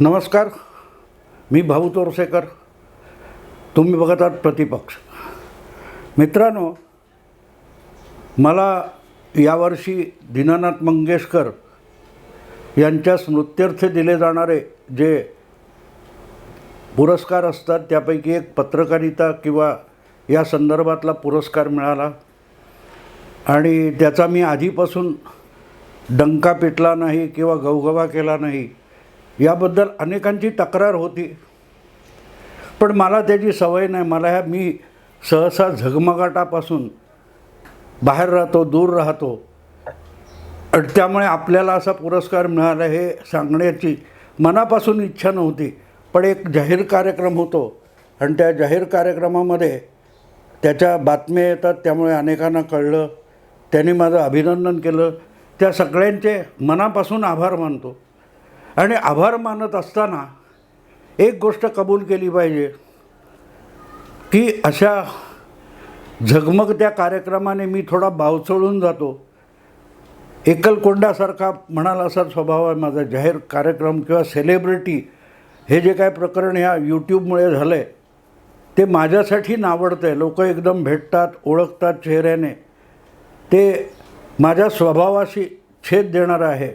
नमस्कार मी भाऊ तोरसेकर. तुम्ही बघत आहात प्रतिपक्ष. मित्रांनो मला यावर्षी दीनानाथ मंगेशकर यांच्या स्मृत्यर्थ दिले जाणारे जे पुरस्कार असतात त्यापैकी एक पत्रकारिता किंवा या संदर्भातला पुरस्कार मिळाला. आणि त्याचा मी आधीपासून डंका पिटला नाही किंवा गवगवा केला नाही. याबद्दल अनेकांची तक्रार होती. पण मला त्याची सवय नाही. मला ह्या मी सहसा झगमगाटापासून बाहेर राहतो दूर राहतो. आणि त्यामुळे आपल्याला असा पुरस्कार मिळाला हे सांगण्याची मनापासून इच्छा नव्हती. पण एक जाहीर कार्यक्रम होतो आणि त्या जाहीर कार्यक्रमामध्ये त्याच्या बातम्या येतात. त्यामुळे अनेकांना कळलं. त्यांनी माझं अभिनंदन केलं. त्या सगळ्यांचे मनापासून आभार मानतो. आणि आभार मानत असताना एक गोष्ट कबूल केली पाहिजे की अशा झगमगत्या कार्यक्रमाने मी थोडा बावचळून जातो. एकलकोंडासारखा म्हणाल असा स्वभाव आहे माझा जाहीर कार्यक्रम किंवा सेलिब्रिटी हे जे काय प्रकरण ह्या यूट्यूबमुळे झालं आहे ते माझ्यासाठी नावडतं आहे लोक एकदम भेटतात ओळखतात चेहऱ्याने. ते माझ्या स्वभावाशी छेद देणारं आहे.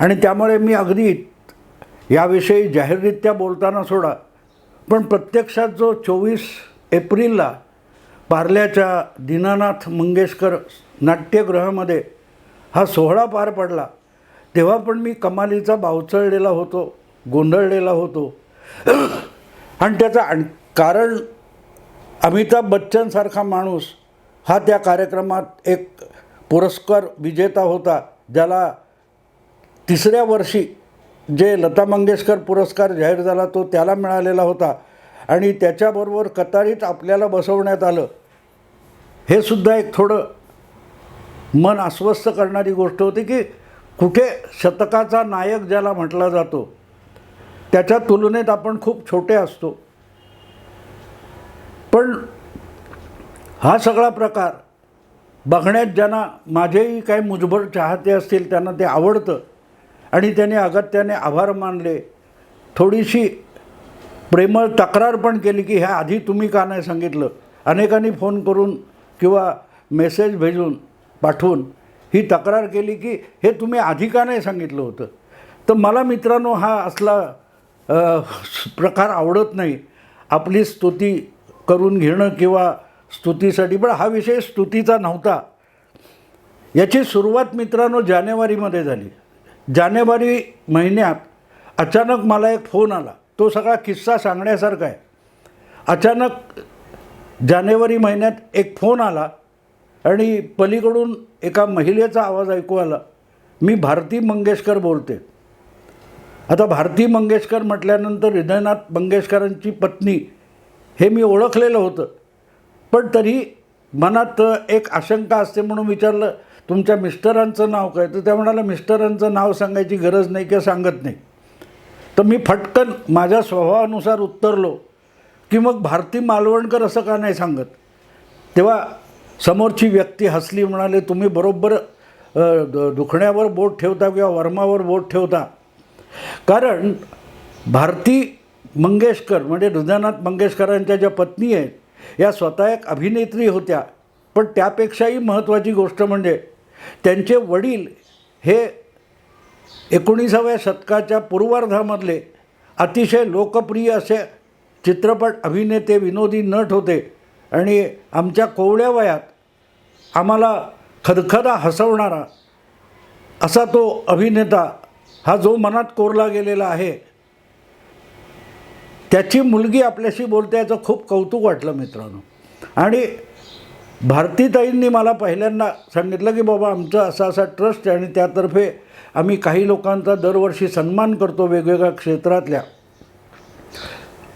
आणि त्यामुळे मी अगदी याविषयी जाहीररित्या बोलताना सोडा. पण प्रत्यक्षात जो चोवीस एप्रिलला पार्ल्याच्या दीनानाथ मंगेशकर नाट्यगृहामध्ये हा सोहळा पार पडला तेव्हा पण मी कमालीचा बावचळलेला होतो गोंधळलेला होतो. आणि त्याचं आण कारण अमिताभ बच्चनसारखा माणूस हा त्या कार्यक्रमात एक पुरस्कार विजेता होता ज्याला तिसऱ्या वर्षी जे लता मंगेशकर पुरस्कार जाहीर झाला तो त्याला मिळालेला होता. आणि त्याच्याबरोबर कतारीत आपल्याला बसवण्यात आलं. हे सुद्धा एक थोडं मन अस्वस्थ करणारी गोष्ट होती की कुठे शतकाचा नायक ज्याला म्हटला जातो त्याच्या तुलनेत आपण खूप छोटे असतो. पण हा सगळा प्रकार बघण्यात ज्यांना माझेही काही मुजभर चाहते असतील त्यांना ते आवडतं. आणि त्याने अगत्याने आभार मानले. थोडीशी प्रेमळ तक्रार पण केली की ह्या आधी तुम्ही का नाही सांगितलं? अनेकांनी फोन करून किंवा मेसेज भेजून पाठवून ही तक्रार केली की हे तुम्ही आधी का नाही सांगितलं होतं? तर मला मित्रांनो हा असला प्रकार आवडत नाही. आपली स्तुती करून घेणं किंवा स्तुतीसाठी पण हा विषय स्तुतीचा नव्हता. याची सुरुवात मित्रांनो जानेवारीमध्ये झाली. जानेवारी महिन्यात अचानक मला एक फोन आला. तो सगळा किस्सा सांगण्यासारखा आहे. अचानक जानेवारी महिन्यात एक फोन आला आणि पलीकडून एका महिलेचा आवाज ऐकू आला. मी भारती मंगेशकर बोलते. आता भारती मंगेशकर म्हटल्यानंतर हृदयनाथ मंगेशकरांची पत्नी हे मी ओळखलेलं होतं. पण तरी मनात एक आशंका असते म्हणून विचारलं तुमच्या मिस्टरांचं नाव काय? तर त्या म्हणाल्या मिस्टरांचं नाव सांगायची गरज नाही किंवा सांगत नाही. तर मी फटकन माझ्या स्वभावानुसार उत्तरलो की मग भारती मालवणकर असं का नाही सांगत? तेव्हा समोरची व्यक्ती हसली म्हणाले तुम्ही बरोबर द- दुखण्यावर बोट ठेवता किंवा वर्मावर बोट ठेवता? कारण भारती मंगेशकर म्हणजे हृदयनाथ मंगेशकरांच्या ज्या पत्नी आहेत या स्वतः एक अभिनेत्री होत्या. पण त्यापेक्षाही महत्त्वाची गोष्ट म्हणजे त्यांचे वडील हे एकोणीसाव्या शतकाच्या पूर्वार्धामधले अतिशय लोकप्रिय असे चित्रपट अभिनेते विनोदी नट होते. आणि आमच्या कोवळ्या वयात आम्हाला खदखदा हसवणारा असा तो अभिनेता हा जो मनात कोरला गेलेला आहे त्याची मुलगी आपल्याशी बोलते याचं खूप कौतुक वाटलं मित्रांनो. आणि भारतीताईंनी मला पहिल्यांदा सांगितलं की बाबा आमचं असा असा ट्रस्ट आहे आणि त्यातर्फे आम्ही काही लोकांचा दरवर्षी सन्मान करतो वेगवेगळ्या क्षेत्रातल्या.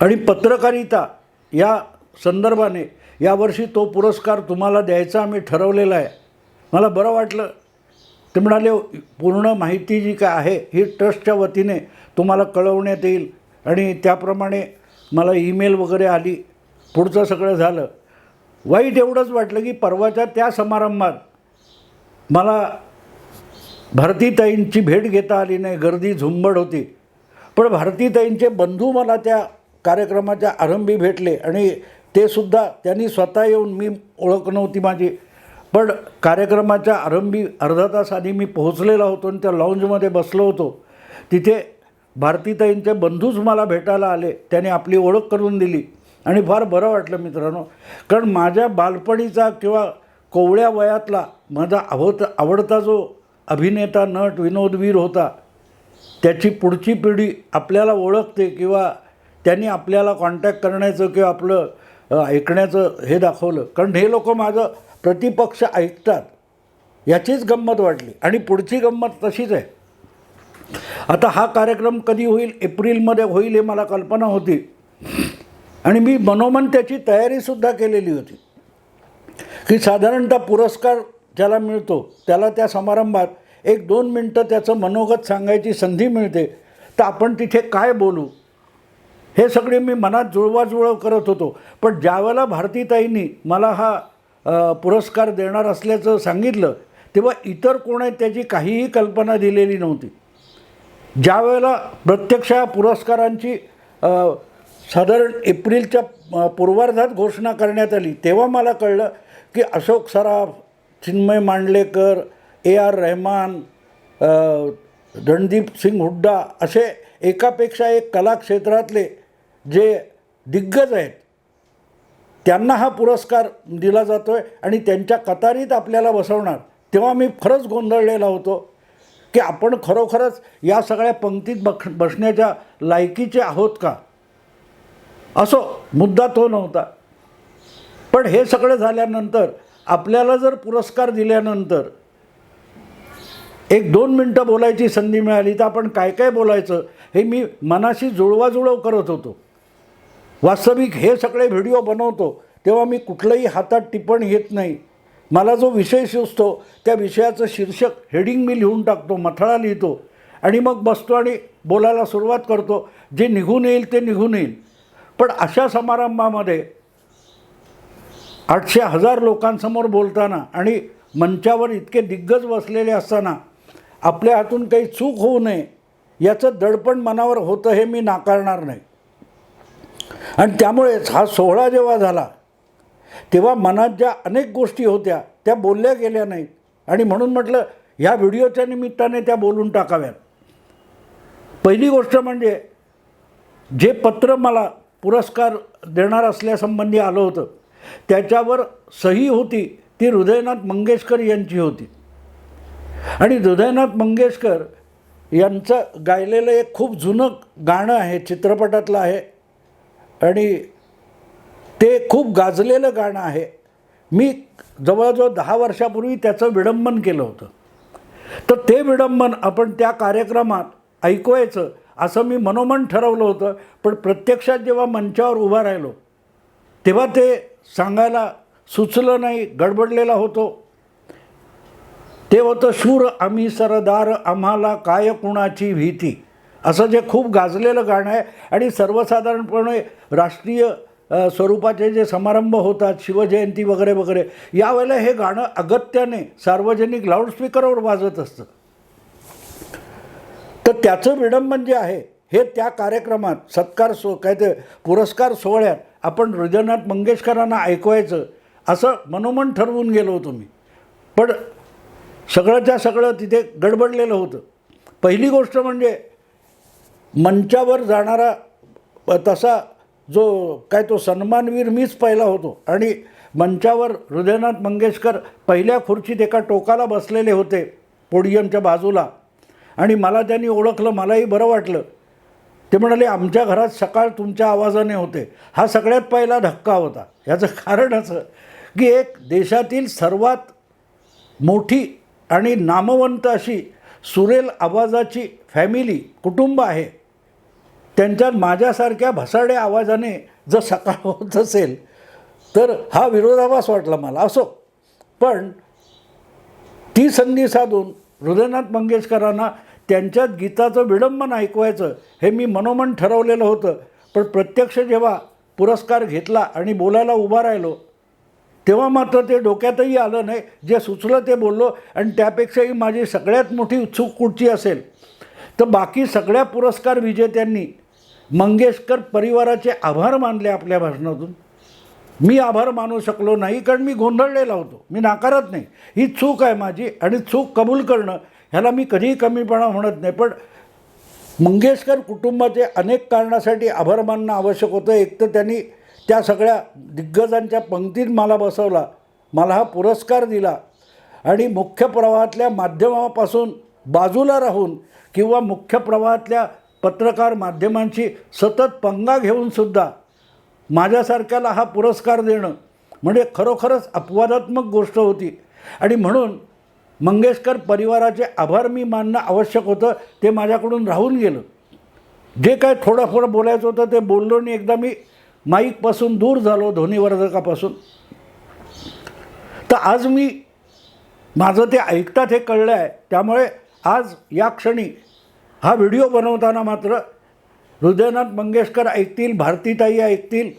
आणि पत्रकारिता या संदर्भाने यावर्षी तो पुरस्कार तुम्हाला द्यायचा आम्ही ठरवलेला आहे. मला बरं वाटलं. ते म्हणाले पूर्ण माहिती जी काय आहे ही ट्रस्टच्या वतीने तुम्हाला कळवण्यात येईल. आणि त्याप्रमाणे मला ईमेल वगैरे आली. पुढचं सगळं झालं. वाईट एवढंच वाटलं की परवाच्या त्या समारंभात मला भारतीताईंची भेट घेता आली नाही गर्दी झुंबड होती. पण भारतीताईंचे बंधू मला त्या कार्यक्रमाच्या आरंभी भेटले आणि ते सुद्धा त्यांनी स्वतः येऊन मी ओळख नव्हती माझी. पण कार्यक्रमाच्या आरंभी अर्धा तास आधी मी पोहोचलेला होतो आणि त्या लॉन्जमध्ये बसलो होतो. तिथे भारतीताईंचे बंधूच मला भेटायला आले. त्याने आपली ओळख करून दिली. आणि फार बरं वाटलं मित्रांनो. कारण माझ्या बालपणीचा किंवा कोवळ्या वयातला माझा आवत आवडता जो अभिनेता नट विनोदवीर होता त्याची पुढची पिढी आपल्याला ओळखते किंवा त्यांनी आपल्याला कॉन्टॅक्ट करण्याचं किंवा आपलं ऐकण्याचं हे दाखवलं. कारण हे लोक माझं प्रतिपक्ष ऐकतात. याचीच गंमत वाटली. आणि पुढची गंमत तशीच आहे. आता हा कार्यक्रम कधी होईल? एप्रिलमध्ये होईल हे मला कल्पना होती. आणि मी मनोमन त्याची तयारीसुद्धा केलेली होती. की साधारणतः पुरस्कार ज्याला मिळतो त्याला त्या समारंभात एक दोन मिनटं त्याचं मनोगत सांगायची संधी मिळते. तर आपण तिथे काय बोलू? हे सगळे मी मनात जुळवाजुळव करत होतो. पण ज्यावेळेला भारतीताईंनी मला हा पुरस्कार देणार असल्याचं सांगितलं तेव्हा इतर कोणी त्याची काहीही कल्पना दिलेली नव्हती. ज्यावेळेला प्रत्यक्ष पुरस्कारांची साधारण एप्रिलच्या पूर्वार्धात घोषणा करण्यात आली. तेव्हा मला कळलं की अशोक सराफ चिन्मय मांडलेकर ए आर रहमान रणदीप सिंग हुड्डा असे एकापेक्षा एक कला क्षेत्रातले जे दिग्गज आहेत त्यांना हा पुरस्कार दिला जातो आहे आणि त्यांच्या कतारीत आपल्याला बसवणार. तेव्हा मी खरंच गोंधळलेला होतो की आपण खरोखरच या सगळ्या पंक्तीत बख बसण्याच्या लायकीचे आहोत का? असो मुद्दा तो नव्हता. पण हे सगळं झाल्यानंतर आपल्याला जर पुरस्कार दिल्यानंतर एक दोन मिनटं बोलायची संधी मिळाली तर आपण काय काय बोलायचं हे मी मनाशी जुळवाजुळव करत होतो. वास्तविक हे सगळे व्हिडिओ बनवतो तेव्हा मी कुठलंही हातात टिपण घेत नाही. मला जो विषय सुचतो त्या विषयाचं शीर्षक हेडिंग मी लिहून टाकतो मथळा लिहितो. आणि मग बसतो आणि बोलायला सुरुवात करतो. जे निघून येईल ते निघून येईल. पण अशा समारंभामध्ये आठशे हजार लोकांसमोर बोलताना आणि मंचावर इतके दिग्गज बसलेले असताना आपल्या हातून काही चूक होऊ नये याचं दडपण मनावर होतं हे मी नाकारणार नाही. आणि त्यामुळेच हा सोहळा जेव्हा झाला तेव्हा मनात ज्या अनेक गोष्टी होत्या त्या बोलल्या गेल्या नाहीत. आणि म्हणून म्हटलं ह्या व्हिडिओच्या निमित्ताने त्या बोलून टाकाव्यात. पहिली गोष्ट म्हणजे जे पत्र मला पुरस्कार देणार असल्यासंबंधी आलं होतं. त्याच्यावर सही होती ती हृदयनाथ मंगेशकर यांची होती. आणि हृदयनाथ मंगेशकर यांचं गायलेलं एक खूप जुनं गाणं आहे चित्रपटातलं आहे. आणि ते खूप गाजलेलं गाणं आहे. मी जवळजवळ दहा वर्षापूर्वी त्याचं विडंबन केलं होतं. तर ते विडंबन आपण त्या कार्यक्रमात ऐकवायचं. असं मी मनोमन ठरवलं होतं. पण प्रत्यक्षात जेव्हा मंचावर उभा राहिलो तेव्हा ते सांगायला सुचलं नाही गडबडलेला होतो. ते होतं शूर आम्ही सरदार आम्हाला काय कुणाची भीती? असं जे खूप गाजलेलं गाणं आहे. आणि सर्वसाधारणपणे राष्ट्रीय स्वरूपाचे जे समारंभ होतात शिवजयंती वगैरे वगैरे यावेळेला हे गाणं अगत्याने सार्वजनिक लाऊडस्पीकरवर वाजत असतं. तर त्याचं विडंबन जे म्हणजे आहे हे त्या कार्यक्रमात सत्कार सो काय ते पुरस्कार सोहळ्यात आपण हृदयनाथ मंगेशकरांना ऐकवायचं असं मनोमन ठरवून गेलो होतो मी. पण सगळंच्या सगळं तिथे गडबडलेलं होतं. पहिली गोष्ट म्हणजे मंचावर जाणारा तसा जो काय तो सन्मानवीर मीच पहिला होतो आणि मंचावर हृदयनाथ मंगेशकर पहिल्या खुर्चीत एका टोकाला बसलेले होते पोडियमच्या बाजूला. आणि मला त्यांनी ओळखलं मलाही बरं वाटलं. ते म्हणाले आमच्या घरात सकाळ तुमच्या आवाजाने होते. हा सगळ्यात पहिला धक्का होता. याचं कारण असं की एक देशातील सर्वात मोठी आणि नामवंत अशी सुरेल आवाजाची फॅमिली कुटुंब आहे. त्यांच्यात माझ्यासारख्या भसाड्या आवाजाने जर सकाळ होत असेल तर हा विरोधाभास वाटला मला. असो. पण ती संधी साधून हृदयनाथ मंगेशकरांना त्यांच्यात गीताचं विडंबन ऐकवायचं हे मी मनोमन ठरवलेलं होतं. पण प्रत्यक्ष जेव्हा पुरस्कार घेतला आणि बोलायला उभा राहिलो तेव्हा मात्र ते डोक्यातही आलं नाही. जे सुचलं ते बोललो आणि त्यापेक्षाही माझी सगळ्यात मोठी उत्सुक कुठची असेल? तर बाकी सगळ्या पुरस्कार विजेत्यांनी मंगेशकर परिवाराचे आभार मानले आपल्या भाषणातून. मी आभार मानू शकलो नाही कारण मी गोंधळलेला होतो. मी नाकारत नाही. ही चूक आहे माझी आणि चूक कबूल करणं ह्याला मी कधीही कमीपणा म्हणत नाही पण मंगेशकर कुटुंबाचे अनेक कारणासाठी आभार मानणं आवश्यक होतं. एक तर त्यांनी त्या सगळ्या दिग्गजांच्या पंक्तीत मला बसवला मला हा पुरस्कार दिला आणि मुख्य प्रवाहातल्या माध्यमापासून बाजूला राहून किंवा मुख्य प्रवाहातल्या पत्रकार माध्यमांची सतत पंगा घेऊनसुद्धा माझ्यासारख्याला हा पुरस्कार देणं म्हणजे खरोखरच अपवादात्मक गोष्ट होती. आणि म्हणून मंगेशकर परिवाराचे आभार मी मानणं आवश्यक होतं ते माझ्याकडून राहून गेलं. जे काय थोडं बोलायचं होतं ते बोललो आणि एकदा मी माईकपासून दूर झालो ध्वनिवर्धकापासून. तर आज मी माझं ते ऐकतात हे कळलं आहे. त्यामुळे आज या क्षणी हा व्हिडिओ बनवताना मात्र हृदयनाथ मंगेशकर ऐकतील भारतीताई ऐकतील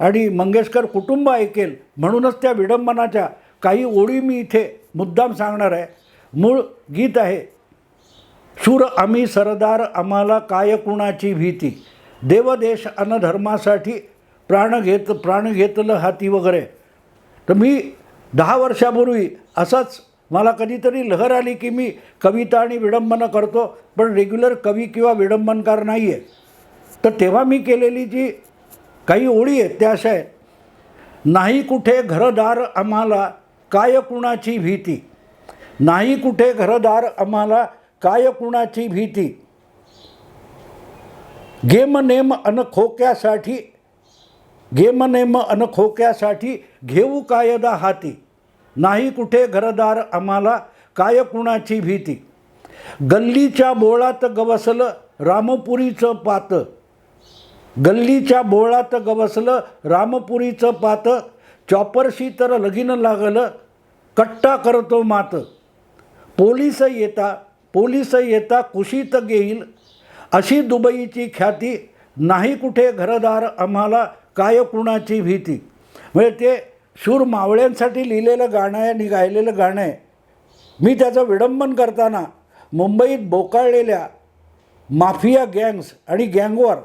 आणि मंगेशकर कुटुंब ऐकेल म्हणूनच त्या विडंबनाच्या काही ओळी मी इथे मुद्दाम सांगणार आहे. मूळ गीत आहे सूर आम्ही सरदार आम्हाला काय कुणाची भीती? देवदेश अनधर्मासाठी प्राण घेत प्राण घेतलं हाती वगैरे. तर मी दहा वर्षापूर्वी असंच मला कधीतरी लहर आली की मी कविता आणि विडंबनं करतो पण रेग्युलर कवी किंवा विडंबनकार नाही आहे तर तेव्हा मी केलेली जी काही ओळी आहेत त्या अशा आहेत. नाही कुठे घरदार आम्हाला काय कुणाची भीती? नाही कुठे घरदार आम्हाला काय कुणाची भीती? गेम नेम अनखोक्यासाठी गेम नेम अनखोक्यासाठी घेऊ कायदा हाती. नाही कुठे घरदार आम्हाला काय कुणाची भीती? गल्लीच्या बोळात गवसलं रामपुरीचं पात. गल्लीच्या बोळात गवसलं रामपुरीचं पात. चॉपरशी तर लगीन लागलं कट्टा करतो मात. पोलीस येता पोलीस येता कुशीत घेईल. अशी दुबईची ख्याती नाही कुठे घरदार आम्हाला काय कुणाची भीती. म्हणजे ते शूर मावळ्यांसाठी लिहिलेलं गाणं आहे आणि गायलेलं गाणं आहे. मी त्याचं विडंबन करताना मुंबईत बोकाळलेल्या माफिया गँग्स आणि गँगवर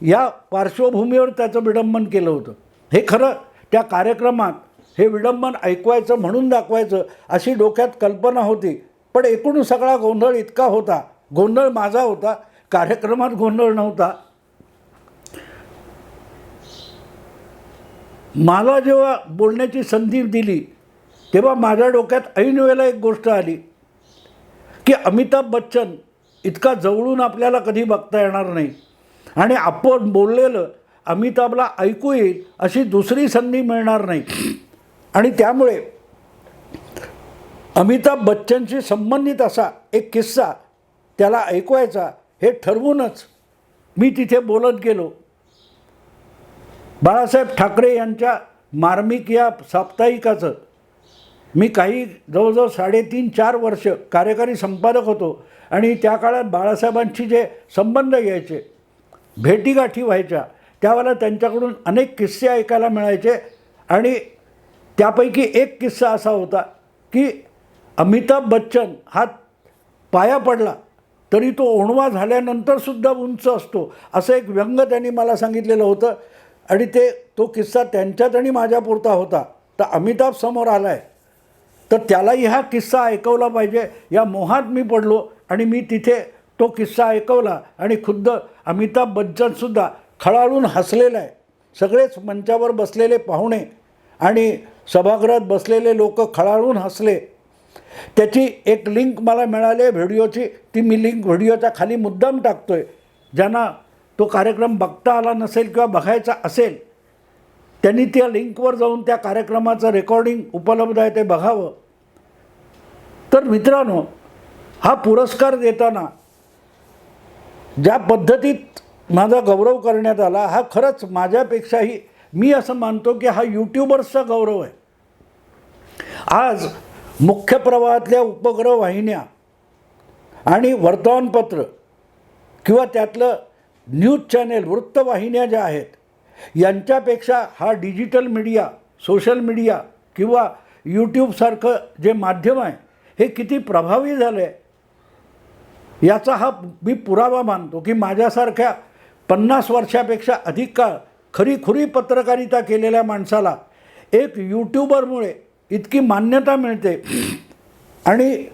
या पार्श्वभूमीवर त्याचं विडंबन केलं होतं. हे खरं त्या कार्यक्रमात हे विडंबन ऐकवायचं म्हणून दाखवायचं अशी डोक्यात कल्पना होती. पण एकूण सगळा गोंधळ इतका होता गोंधळ माझा होता कार्यक्रमात गोंधळ नव्हता. मला जेव्हा बोलण्याची संधी दिली तेव्हा माझ्या डोक्यात ऐन वेळेला एक गोष्ट आली की अमिताभ बच्चन इतका जवळून आपल्याला कधी बघता येणार नाही. आणि आपण बोललेलं अमिताभला ऐकू येईल अशी दुसरी संधी मिळणार नाही. आणि त्यामुळे अमिताभ बच्चनशी संबंधित असा एक किस्सा त्याला ऐकवायचा हे ठरवूनच मी तिथे बोलत गेलो. बाळासाहेब ठाकरे यांच्या मार्मिक या साप्ताहिकाचं मी काही जवळजवळ साडेतीन चार वर्ष कार्यकारी संपादक होतो आणि त्या काळात बाळासाहेबांशी जे संबंध यायचे भेटीगाठी व्हायच्या त्यावेळेला त्यांच्याकडून अनेक किस्से ऐकायला मिळायचे आणि त्यापैकी एक किस्सा असा होता की अमिताभ बच्चन हा पाया पडला तरी तो ओणवा झाल्यानंतरसुद्धा उंच असतो असं एक व्यंग त्यांनी मला सांगितलेलं होतं. आणि ते तो किस्सा त्यांच्यात आणि माझ्यापुरता होता. तर अमिताभ समोर आला आहे तर त्यालाही हा किस्सा ऐकवला पाहिजे. या मोहात मी पडलो आणि मी तिथे तो किस्सा ऐकवला आणि खुद्द अमिताभ बच्चनसुद्धा खळाळून हसलेला आहे सगळेच मंचावर बसलेले पाहुणे आणि सभागृहात बसलेले लोक खळाळून हसले. त्याची एक लिंक मला मिळाली व्हिडिओची. ती मी लिंक व्हिडिओच्या खाली मुद्दाम टाकतो आहे ज्यांना तो कार्यक्रम बघता आला नसेल किंवा बघायचा असेल त्यांनी त्या लिंकवर जाऊन त्या कार्यक्रमाचं रेकॉर्डिंग उपलब्ध आहे ते बघावं. तर मित्रांनो हा पुरस्कार देताना ज्या पद्धतीत माझा गौरव करण्यात आला हा खरंच माझ्यापेक्षाही मी असं मानतो की हा यूट्यूबर्सचा गौरव आहे. आज मुख्य प्रवाहातल्या उपग्रह वाहिन्या आणि वर्तमानपत्र किंवा त्यातलं न्यूज चॅनेल वृत्तवाहिन्या ज्या आहेत यांच्यापेक्षा हा डिजिटल मीडिया सोशल मीडिया किंवा यूट्यूबसारखं जे माध्यम आहे हे किती प्रभावी झालं आहे याचा हा मी पुरावा मानतो की माझ्यासारख्या पन्नास वर्षापेक्षा अधिक काळ खरीखुरी पत्रकारिता केलेल्या माणसाला एक यूट्यूबरमुळे इतकी मान्यता मिळते. आणि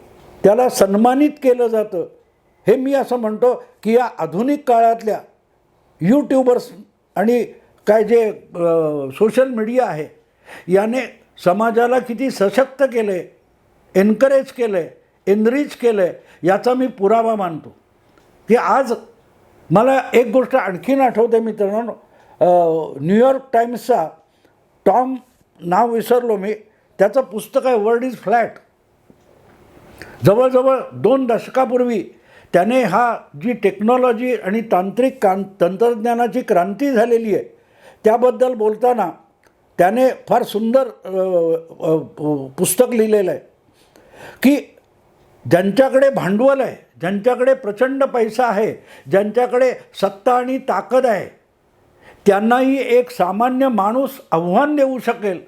त्याला सन्मानित केलं जातं. हे मी असं म्हणतो की या आधुनिक काळातल्या यूट्यूबर्स आणि काय जे सोशल मीडिया आहे याने समाजाला किती सशक्त केलं आहे एनकरेज केलं आहे एनरिच केलं आहे याचा मी पुरावा मानतो. की आज मला एक गोष्ट आणखीन आठवते मित्रांनो. न्यूयॉर्क टाईम्सचा टॉम नाव विसरलो मी. त्याचं पुस्तक आहे वर्ल्ड इज फ्लॅट जवळजवळ दोन दशकापूर्वी त्याने हा जी टेक्नॉलॉजी आणि तांत्रिक कां तंत्रज्ञानाची क्रांती झालेली आहे त्याबद्दल बोलताना त्याने फार सुंदर पु- पुस्तक लिहिलेलं आहे की ज्यांच्याकडे भांडवल आहे ज्यांच्याकडे प्रचंड पैसा आहे ज्यांच्याकडे सत्ता आणि ताकद आहे त्यांनाही एक सामान्य माणूस आव्हान देऊ शकेल.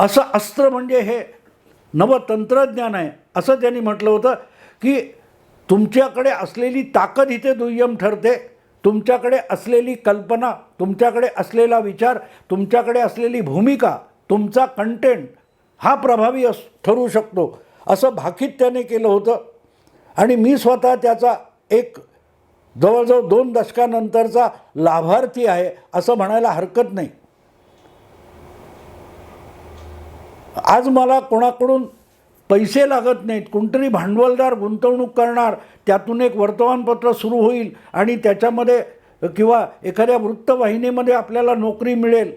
असं अस्त्र म्हणजे हे नवतंत्रज्ञान आहे. असं त्यांनी म्हटलं होतं की तुमच्याकडे असलेली ताकद इथे दुय्यम ठरते. तुमच्याकडे असलेली कल्पना तुमच्याकडे असलेला विचार तुमच्याकडे असलेली भूमिका तुमचा कंटेंट हा प्रभावी अस ठरू शकतो. असं भाकीत त्याने केलं होतं. आणि मी स्वतः त्याचा एक जवळजवळ दोन दशकानंतरचा लाभार्थी आहे असं म्हणायला हरकत नाही. आज मला कोणाकडून पैसे लागत नाहीत कोणतरी भांडवलदार गुंतवणूक करणार त्यातून एक वर्तमानपत्र सुरू होईल आणि त्याच्यामध्ये किंवा एखाद्या वृत्तवाहिनीमध्ये आपल्याला नोकरी मिळेल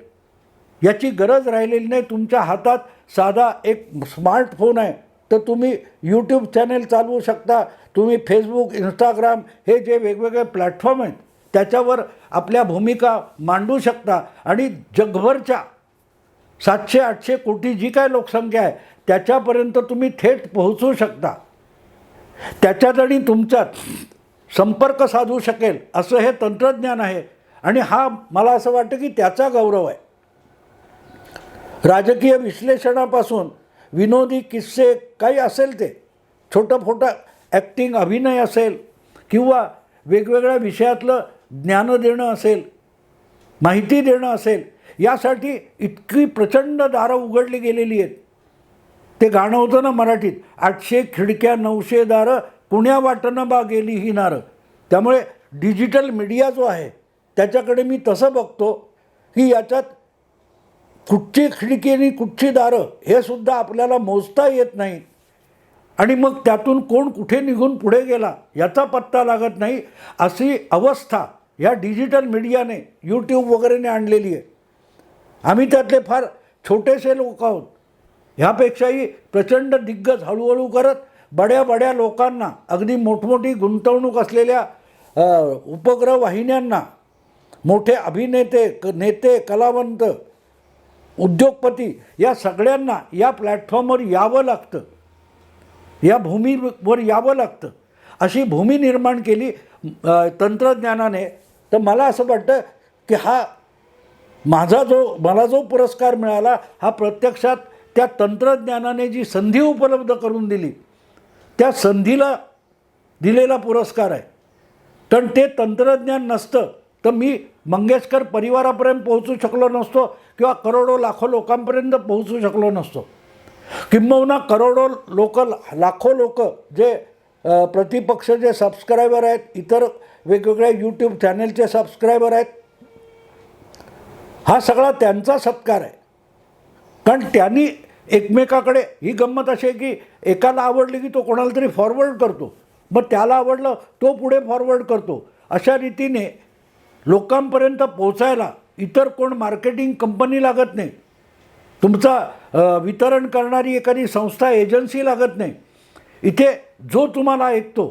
याची गरज राहिलेली नाही. तुमच्या हातात साधा एक स्मार्टफोन आहे. तर तुम्ही यूट्यूब चॅनेल चालवू शकता. तुम्ही फेसबुक इंस्टाग्राम हे जे वेगवेगळे प्लॅटफॉर्म आहेत त्याच्यावर आपल्या भूमिका मांडू शकता. आणि जगभरच्या सातशे आठशे कोटी जी काय लोकसंख्या आहे त्याच्यापर्यंत तुम्ही थेट पोहोचू शकता. त्याच्यात आणि तुमच्यात संपर्क साधू शकेल असं हे तंत्रज्ञान आहे. आणि हा मला असं वाटतं की त्याचा गौरव आहे. राजकीय विश्लेषणापासून विनोदी किस्से काही असेल ते छोटं फोटं ॲक्टिंग अभिनय असेल किंवा वेगवेगळ्या विषयातलं ज्ञान देणं असेल माहिती देणं असेल यासाठी इतकी प्रचंड दारं उघडली गेलेली आहेत. ते गाणं होतं ना मराठीत आठशे खिडक्या नऊशे दारं पुण्या वाटणं बा गेली ही नारं. त्यामुळे डिजिटल मीडिया जो आहे त्याच्याकडे मी तसं बघतो की याच्यात कुठची खिडकी आणि कुठची दारं हे सुद्धा आपल्याला मोजता येत नाही. आणि मग त्यातून कोण कुठे निघून पुढे गेला याचा पत्ता लागत नाही. अशी अवस्था या डिजिटल मीडियाने यूट्यूब वगैरेने आणलेली आहे. आम्ही त्यातले फार छोटेसे लोक आहोत. ह्यापेक्षाही प्रचंड दिग्गज हळूहळू करत बड्या बड्या लोकांना अगदी मोठमोठी गुंतवणूक असलेल्या उपग्रह वाहिन्यांना मोठे अभिनेते क नेते कलावंत उद्योगपती या सगळ्यांना या प्लॅटफॉर्मवर यावं लागतं. या भूमीवर यावं लागतं. अशी भूमी निर्माण केली तंत्रज्ञानाने तर मला असं वाटतं की हा माझा जो मला जो पुरस्कार मिळाला हा प्रत्यक्षात त्या तंत्रज्ञानाने जी संधी उपलब्ध करून दिली त्या संधीला दिलेला पुरस्कार आहे. पण ते तंत्रज्ञान नसतं. तर मी मंगेशकर परिवारापर्यंत पोहोचू शकलो नसतो किंवा करोडो लाखो लोकांपर्यंत पोहोचू शकलो नसतो. किंबहुना करोडो लोक लाखो लोक जे प्रतिपक्ष जे सबस्क्रायबर आहेत इतर वेगवेगळ्या यूट्यूब चॅनेलचे सबस्क्रायबर आहेत हा सगळा त्यांचा सत्कार आहे. कारण त्यांनी एकमेकाकडे ही गंमत अशी आहे की एकाला आवडली की तो कोणाला तरी फॉरवर्ड करतो. मग त्याला आवडलं तो पुढे फॉरवर्ड करतो. अशा रीतीने लोकांपर्यंत पोचायला इतर कोण मार्केटिंग कंपनी लागत नाही. तुमचा वितरण करणारी एखादी संस्था एजन्सी लागत नाही. इथे जो तुम्हाला ऐकतो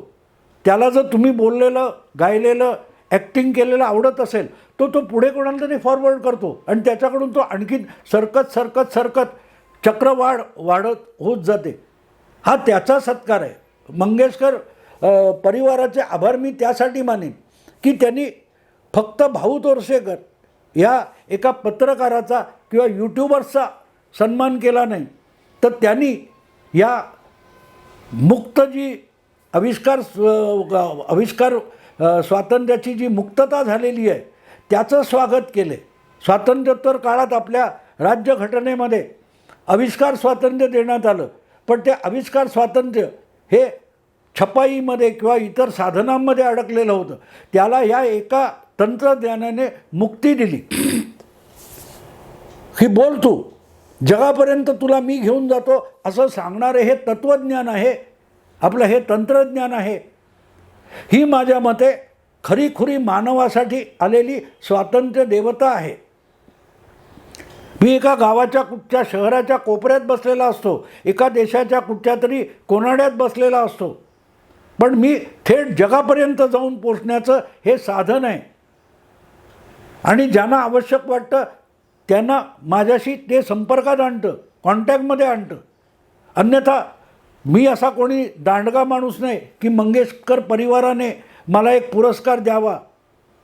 त्याला जर तुम्ही बोललेलं गायलेलं ॲक्टिंग केलेलं आवडत असेल तो तो पुढे कोणाला तरी फॉरवर्ड करतो आणि त्याच्याकडून तो आणखीन सरकत सरकत सरकत चक्रवाढ वाढत होत जाते. हा त्याचा सत्कार आहे. मंगेशकर परिवाराचे आभार मी त्यासाठी मानेन की त्यांनी फक्त भाऊ तोरसेकर या एका पत्रकाराचा किंवा यूट्यूबर्सचा सन्मान केला नाही तर त्यांनी या मुक्त जी आविष्कार आविष्कार स्वातंत्र्याची जी मुक्तता झालेली आहे त्याचं स्वागत केले. स्वातंत्र्योत्तर काळात आपल्या राज्यघटनेमध्ये आविष्कार स्वातंत्र्य देण्यात आलं पण ते आविष्कार स्वातंत्र्य हे छपाईमध्ये किंवा इतर साधनांमध्ये अडकलेलं होतं. त्याला या एका तंत्रज्ञानाने मुक्ती दिली. की बोल तू. जगापर्यंत तुला मी घेऊन जातो असं सांगणारे हे तत्त्वज्ञान आहे. आपलं हे तंत्रज्ञान आहे. ही माझ्या मते खरीखुरी मानवासाठी आलेली स्वातंत्र्य देवता आहे. मी एका गावाच्या कुठच्या शहराच्या कोपऱ्यात बसलेला असतो. एका देशाच्या कुठच्या तरी कोनाड्यात बसलेला असतो. पण मी थेट जगापर्यंत जाऊन पोचण्याचं हे साधन आहे. आणि ज्यांना आवश्यक वाटतं त्यांना माझ्याशी ते संपर्कात आणतं कॉन्टॅक्टमध्ये आणतं. अन्यथा मी असा कोणी दांडगा माणूस नाही की मंगेशकर परिवाराने मला एक पुरस्कार द्यावा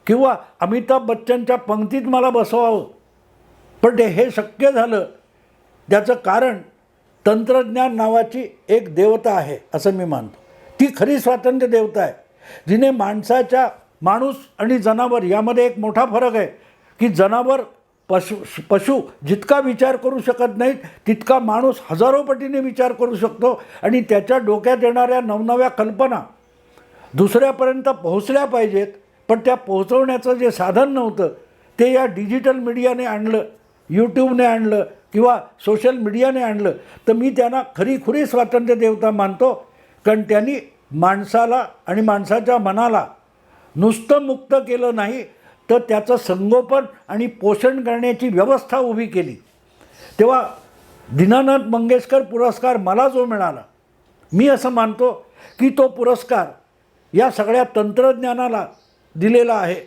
किंवा अमिताभ बच्चनच्या पंक्तीत मला बसवावं. पण ते हे शक्य झालं त्याचं कारण तंत्रज्ञान नावाची एक देवता आहे असं मी मानतो. ती खरी स्वातंत्र्य देवता आहे जिने माणसाच्या माणूस आणि जनावर यामध्ये एक मोठा फरक आहे की जनावर पशु पशु जितका विचार करू शकत नाहीत तितका माणूस हजारो पटीने विचार करू शकतो आणि त्याच्या डोक्यात येणाऱ्या नवनव्या कल्पना दुसऱ्यापर्यंत पोहोचल्या पाहिजेत. पण त्या पोहोचवण्याचं जे साधन नव्हतं ते या डिजिटल मीडियाने आणलं यूट्यूबने आणलं किंवा सोशल मीडियाने आणलं तर मी त्यांना खरीखुरी स्वातंत्र्य देवता मानतो. कारण त्यांनी माणसाला आणि माणसाच्या मनाला नुसतं मुक्त केलं नाही तर त्याचं संगोपन आणि पोषण करण्याची व्यवस्था उभी केली. तेव्हा दीनानाथ मंगेशकर पुरस्कार मला जो मिळाला मी असं मानतो की तो पुरस्कार या सगळ्या तंत्रज्ञानाला दिलेला आहे.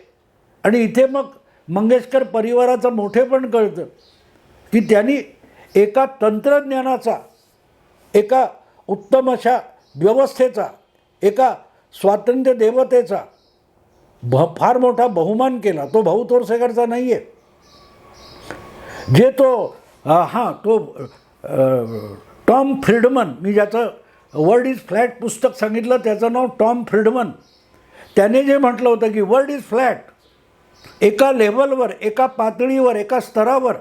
आणि इथे मग मंगेशकर परिवाराचं मोठेपण कळतं की त्यांनी एका तंत्रज्ञानाचा एका उत्तम अशा व्यवस्थेचा एका स्वातंत्र्य देवतेचा भ फार मोठा बहुमान केला. तो भाऊ तोरसेकरचा नाही आहे जे तो हां तो टॉम फ्रीडमन मी ज्याचं वर्ल्ड इज फ्लॅट पुस्तक सांगितलं त्याचं नाव टॉम फ्रीडमन. त्याने जे म्हटलं होतं की वर्ल्ड इज फ्लॅट एका लेवलवर एका पातळीवर एका स्तरावर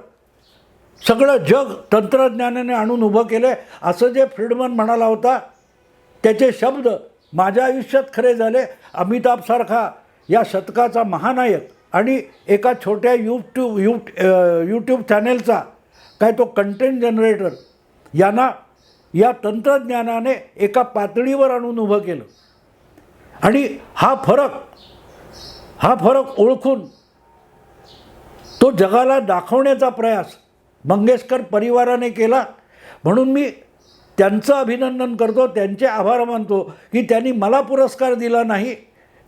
सगळं जग तंत्रज्ञानाने आणून उभं केलं आहे असं जे फ्रीडमन म्हणाला होता त्याचे शब्द माझ्या आयुष्यात खरे झाले. अमिताभसारखा या शतकाचा महानायक आणि एका छोट्या यूट्यूब यू यूट्यूब चॅनेलचा काय तो कंटेंट जनरेटर यांना या तंत्रज्ञानाने एका पातळीवर आणून उभं केलं. आणि हा फरक हा फरक ओळखून तो जगाला दाखवण्याचा प्रयास मंगेशकर परिवाराने केला. म्हणून मी त्यांचं अभिनंदन करतो त्यांचे आभार मानतो की त्यांनी मला पुरस्कार दिला नाही.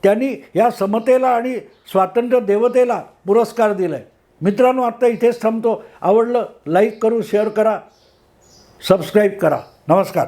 त्यांनी या समतेला आणि स्वातंत्र्य देवतेला पुरस्कार दिला आहे मित्रांनो आत्ता इथेच थांबतो. आवडलं लाईक करू शेअर करा सबस्क्राईब करा. नमस्कार.